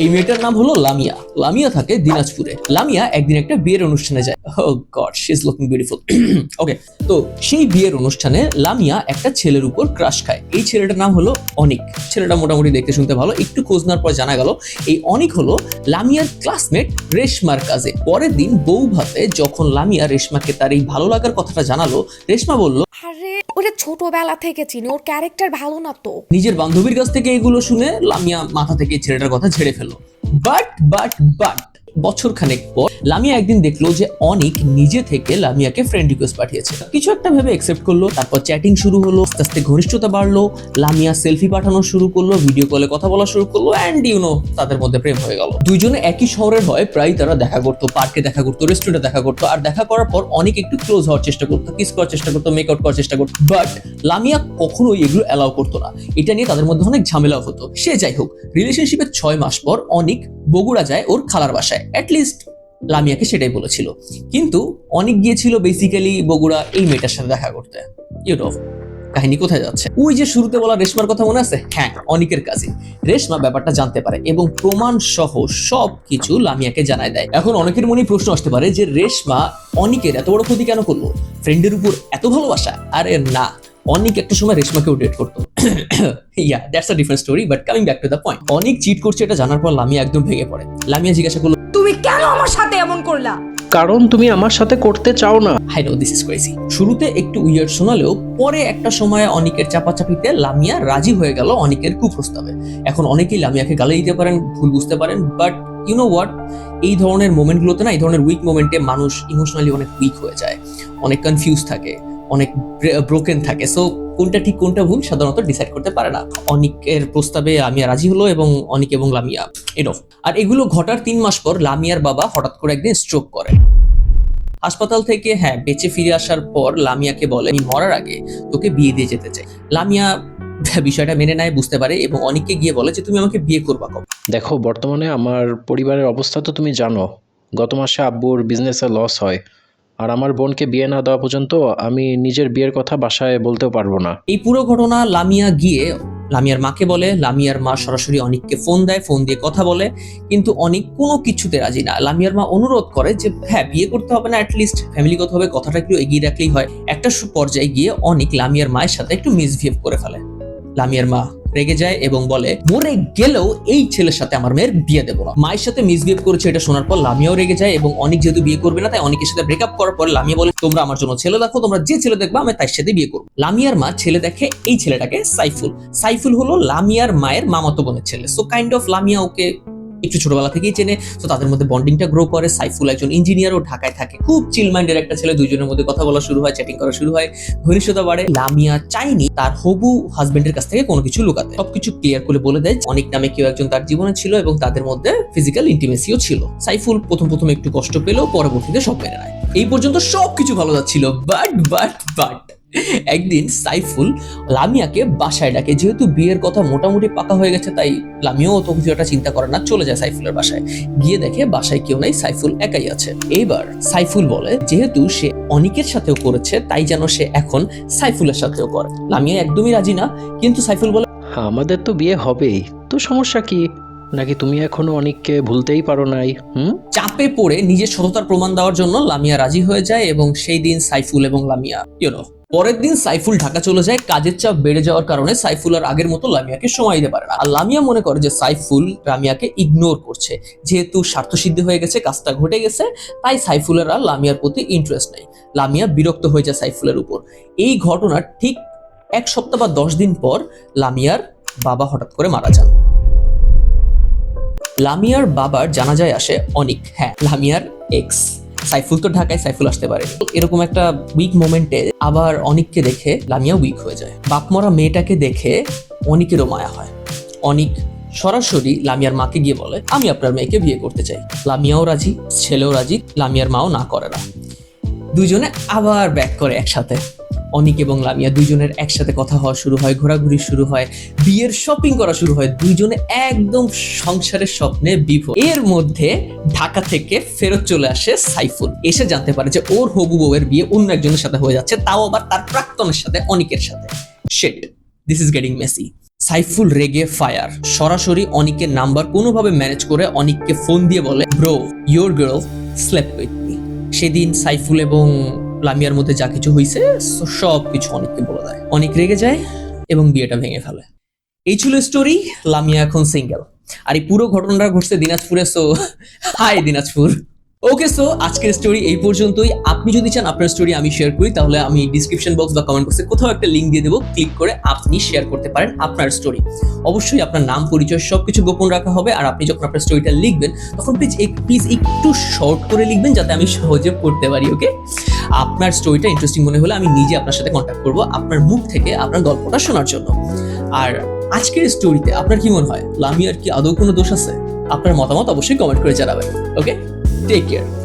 এই মেয়েটার নাম হলো লামিয়া। লামিয়া থাকে দিনাজপুরে। লামিয়া একদিন একটা বিয়ের অনুষ্ঠানে যায়। ও God she is looking beautiful okay তো সেই বিয়ের অনুষ্ঠানে লামিয়া একটা ছেলের উপর ক্রাশ খায়। এই ছেলেটার নাম হলো অনিক। ছেলেটা মোটামুটি দেখতে শুনতে ভালো। একটু খোঁজ নেওয়ার পর জানা গেল, এই অনিক হলো লামিয়ার ক্লাসমেট রেশমার কাজে পরের দিন বউ ভাতে যখন লামিয়া রেশমাকে তার এই ভালো লাগার কথাটা জানালো, রেশমা বলল ওরে ছোটবেলা থেকে চিনি, ওর ক্যারেক্টার ভালো না তো। নিজের বান্ধবীর কাছ থেকে এগুলো শুনে লামিয়া মাথা থেকে ছেলেটার কথা ছেড়ে ফেলো বাট বাট বাট বছর খানেক পর লামিয়া একদিন দেখল যে অনিক নিজে থেকে লামিয়াকে ফ্রেন্ড রিকোয়েস্ট পাঠিয়েছে। কিছু একটা ভেবে একসেপ্ট করল, তারপর চ্যাটিং শুরু হলো, আস্তে আস্তে ঘনিষ্ঠতা বাড়লো, লামিয়া সেলফি পাঠানো শুরু করল ভিডিও কলে কথা বলা শুরু করল অ্যান্ড ইউনো তাদের মধ্যে প্রেম হয়ে গেল। দুইজনে একই শহরের হয় প্রায় তারা দেখা করতো পার্কে দেখা করতো রেস্টুরেন্টে দেখা করতো, আর দেখা করার পর অনেক একটু ক্লোজ হওয়ার চেষ্টা করতো কিস করার চেষ্টা করতো মেক আউট করার চেষ্টা করতো বাট লামিয়া কখনোই এগুলো অ্যালাউ করতো না। এটা নিয়ে তাদের মধ্যে অনেক ঝামেলাও হতো। সে যাই হোক রিলেশনশিপের ছয় মাস পর অনেক বগুড়া যায় ওর খালার বাসায়। অ্যাটলিস্ট লামিয়াকে সেটাই বলেছিল। কিন্তু অনেক গিয়েছিল বেসিক্যালি বগুড়া এই মেয়েটার সাথে দেখা করতে। ইউনো কাহিনী কোথায় যাচ্ছে? ওই যে শুরুতে বলা রেশমার কথা মনে আছে? হ্যাঁ অনিকের কাছে রেশমা ব্যাপারটা জানতে পারে এবং প্রমাণ সহ সব কিছু লামিয়াকে জানায় দেয়। এখন অনেকের মনে প্রশ্ন আসতে পারে যে রেশমা অনিকের এত বড় ক্ষতি কেন করল? ফ্রেন্ডের উপর এত ভালোবাসা? আরে না, অনিক একটা সময় রেশমাকেও ডেট করতো। Yeah that's a different story but coming back to the point অনেক চিট করছে এটা জানার পর লামিয়া একদম ভেঙে পড়ে। লামিয়া জিজ্ঞাসা করল করলা। কারণ তুমি আমার সাথে করতে চাও না। Hi no this is crazy শুরুতে একটু উইয়ার্ড শোনালেও পরে একটা সময় অনিকের চাপাচাপিতে লামিয়া রাজি হয়ে গেল অনিকের কুপ্রস্তাবে। এখন অনেকেই লামিয়াকে গালে দিতে পারেন ভুল বুঝতে পারেন বাট ইউ নো হোয়াট এই ধরনের মোমেন্টগুলোতে না এই ধরনের উইক মোমেন্টে মানুষ ইমোশনালি অনেক উইক হয়ে যায়। অনেক কনফিউজ থাকে অনেক ব্রোকেন থাকে। সো কোনটা ঠিক, কোনটা ভুল সাধারণত ডিসাইড করতে পারে না। অনিকের প্রস্তাবে লামিয়া রাজি হলো এবং অনিক এবং লামিয়া এনফ আর এগুলো ঘটার তিন মাস পর লামিয়ার বাবা হঠাৎ করে একদিন স্ট্রোক করে। হাসপাতাল থেকে হ্যাঁ বেঁচে ফিরে আসার পর লামিয়াকে বলে, আমি মরার আগে তোকে বিয়ে দিয়ে যেতে চাই। লামিয়া বিষয়টা মেনে নেয়, বুঝতে পারে এবং অনেককে গিয়ে বলে যে, তুমি আমাকে বিয়ে করবা কবে দেখো, বর্তমানে আমার পরিবারের অবস্থা তো তুমি জানো, গত মাসে আব্বুর বিজনেসে লস হয়। আর আমার বোনকে বিয়ে না দেওয়া পর্যন্ত আমি নিজের বিয়ের কথা বাসায় বলতেও পারব না। এই পুরো ঘটনা লামিয়া গিয়ে, লামিয়ার মাকে বলে, লামিয়ার মা সরাসরি অনিককে ফোন দেয়, ফোন দিয়ে কথা বলে, কিন্তু অনিক কোনো কিছুতে রাজি না। লামিয়ার মা অনুরোধ করে যে হ্যাঁ বিয়ে করতে হবে না অ্যাটলিস্ট ফ্যামিলিগতভাবে কথাটা একটু এগিয়ে রাখলেই হয়। একটা পর্যায়ে গিয়ে অনিক লামিয়ার মায়ের সাথে একটু মিসবিহেভ করে ফেলে। লামিয়ার মা রেগে যায় এবং বলে, মরে গেলেও এই ছেলের সাথে আমার মেয়ের বিয়ে দেবো না। মায়ের সাথে মিসবিহেভ করেছে এটা শোনার পর লামিয়াও রেগে যায় এবং অনেক যেহেতু বিয়ে করবে না, তাই অনেকের সাথে ব্রেকআপ করার পর লামিয়া বলে, তোমরা আমার জন্য ছেলে দেখো, তোমরা যে ছেলে দেখবে আমি তার সাথে বিয়ে করব। লামিয়ার মা ছেলে দেখে এই ছেলেটাকে সাইফুল। সাইফুল হলো লামিয়ার মায়ের মামাতো বোনের ছেলে। So kind of Lamia okay একটু ছোটবেলা থেকেই চেনে, তো তাদের মধ্যে বন্ডিংটা গ্রো করে। সাইফুল একজন ইঞ্জিনিয়ার ও ঢাকায় থাকে। খুব চিল মাইন্ডের একটা ছেলে, দুইজনের মধ্যে কথা বলা শুরু হয় চ্যাটিং করা শুরু হয়, ঘনিষ্ঠতা বাড়ে। লামিয়া চাইনি তার হবু হাজবেন্ডের কাছ থেকে কোনো কিছু লুকাতে। সবকিছু ক্লিয়ার করে বলে দেয়, অনেক নামে কেউ একজন তার জীবনে ছিল এবং তাদের মধ্যে ফিজিক্যাল ইন্টিমেসিও ছিল। সাইফুল প্রথম প্রথম একটু কষ্ট পেলেও পরবর্তীতে সব মেনে নেয়। এই পর্যন্ত সবকিছু ভালো যাচ্ছিল বাট বাট বাট একদিন সাইফুল লামিয়াকে বাসায় ডাকে। যেহেতু বিয়ের কথা মোটামুটি পাকা হয়ে গেছে তাই লামিয়াও তো কিছু একটা চিন্তা করে না চলে যায় সাইফুলের বাসায়। গিয়ে দেখে বাসায় কেউ নাই সাইফুল একাই আছে। এইবার সাইফুল বলে যেহেতু সে অনিকের সাথেও করেছে তাই যেন সে এখন সাইফুলের সাথেও করে। লামিয়া একদমই রাজি না কিন্তু সাইফুল বলে আমাদের তো বিয়ে হবেই তো সমস্যা কি? নাকি তুমি এখনও অনেককে ভুলতেই পারো নাই হুম? চাপে পড়ে নিজের সততার প্রমাণ দেওয়ার জন্য লামিয়া রাজি হয়ে যায় এবং সেই দিন সাইফুল এবং লামিয়া ইউনো পরের দিন সাইফুল ঢাকা চলে যায়, কাজের চাপ বেড়ে যাওয়ার কারণে সাইফুল আর আগের মতো লামিয়াকে সময় দিতে পারে না। আর লামিয়া মনে করে যে সাইফুল লামিয়াকে ইগনোর করছে, যেহেতু স্বার্থসিদ্ধি হয়ে গেছে, কাজটা ঘটে গেছে, তাই সাইফুলের আর লামিয়ার প্রতি ইন্টারেস্ট নেই। লামিয়া বিরক্ত হয়ে যায় সাইফুলের উপর। এই ঘটনার ঠিক এক সপ্তাহ বা দশ দিন পর লামিয়ার বাবা হঠাৎ করে মারা যান। লামিয়ার বাবার জানাজায় আসে অনিক। হ্যাঁ লামিয়ার এক্স সাইফুল তো ঢাকায় সাইফুল আসতে পারে। এরকম একটা উইক মোমেন্টে আবার অনিককে দেখে লামিয়া উইক হয়ে যায়। বাপমরা মেয়েটাকে দেখে অনিকেরও মায়া হয়। অনিক সরাসরি লামিয়ার মাকে গিয়ে বলে, আমি আপনার মেয়েকে বিয়ে করতে চাই। লামিয়াও রাজি, ছেলেও রাজি, লামিয়ার মাও না করে না। দুজনে আবার ব্যাক করে একসাথে। অনিক এবং লামিয়া দুইজনের একসাথে কথা হওয়া শুরু হয়, ঘোরাঘুরি শুরু হয়, বিয়ের শপিং করা শুরু হয়, দুইজনে একদম সংসারের স্বপ্নে বিভোর। এর মধ্যে ঢাকা থেকে ফেরত চলে আসে সাইফুল। এসে জানতে পারে যে ওর হবু বউয়ের বিয়ে অন্য একজনের সাথে হয়ে যাচ্ছে, তাও আবার তার প্রাক্তনের সাথে, অনিকের সাথে। Shit this is getting messy Saiful রেগে ফায়ার সরাসরি অনিকের নাম্বার কোনোভাবে ম্যানেজ করে অনিককে ফোন দিয়ে বলে bro your girl slept with সেদিন সাইফুল এবং লামিয়ার মধ্যে যা কিছু হয়েছে সব কিছু অনিককে বলে দেয় অনেক রেগে যায় এবং বিয়েটা ভেঙে ফেলে। এই ছিল স্টোরি লামিয়া এখন সিঙ্গেল আর এই পুরো ঘটনাটা ঘটছে দিনাজপুরে so hi Dinajpur. Okay so আজকের স্টোরি এই পর্যন্তই। আপনি যদি চান আপনার স্টোরি আমি শেয়ার করি, তাহলে আমি ডিসক্রিপশন বক্স বা কমেন্ট বক্সে কোথাও একটা লিঙ্ক দিয়ে দেবো। ক্লিক করে আপনি শেয়ার করতে পারেন আপনার স্টোরি অবশ্যই আপনার নাম, পরিচয়, সবকিছু গোপন রাখা হবে। আর আপনি যখন আপনার স্টোরিটা লিখবেন, তখন প্লিজ প্লিজ একটু শর্ট করে লিখবেন, যাতে আমি সহজে পড়তে পারি ওকে আপনার স্টোরিটা ইন্টারেস্টিং মনে হলে আমি নিজে আপনার সাথে কন্ট্যাক্ট করব আপনার মুখ থেকে আপনার গল্পটা শোনার জন্য। আর আজকের স্টোরিতে আপনার কি মনে হয়? লামিয়ার কি আদৌ কোনো দোষ আছে? আপনার মতামত অবশ্যই কমেন্ট করে জানাবেন ওকে টেক কেয়ার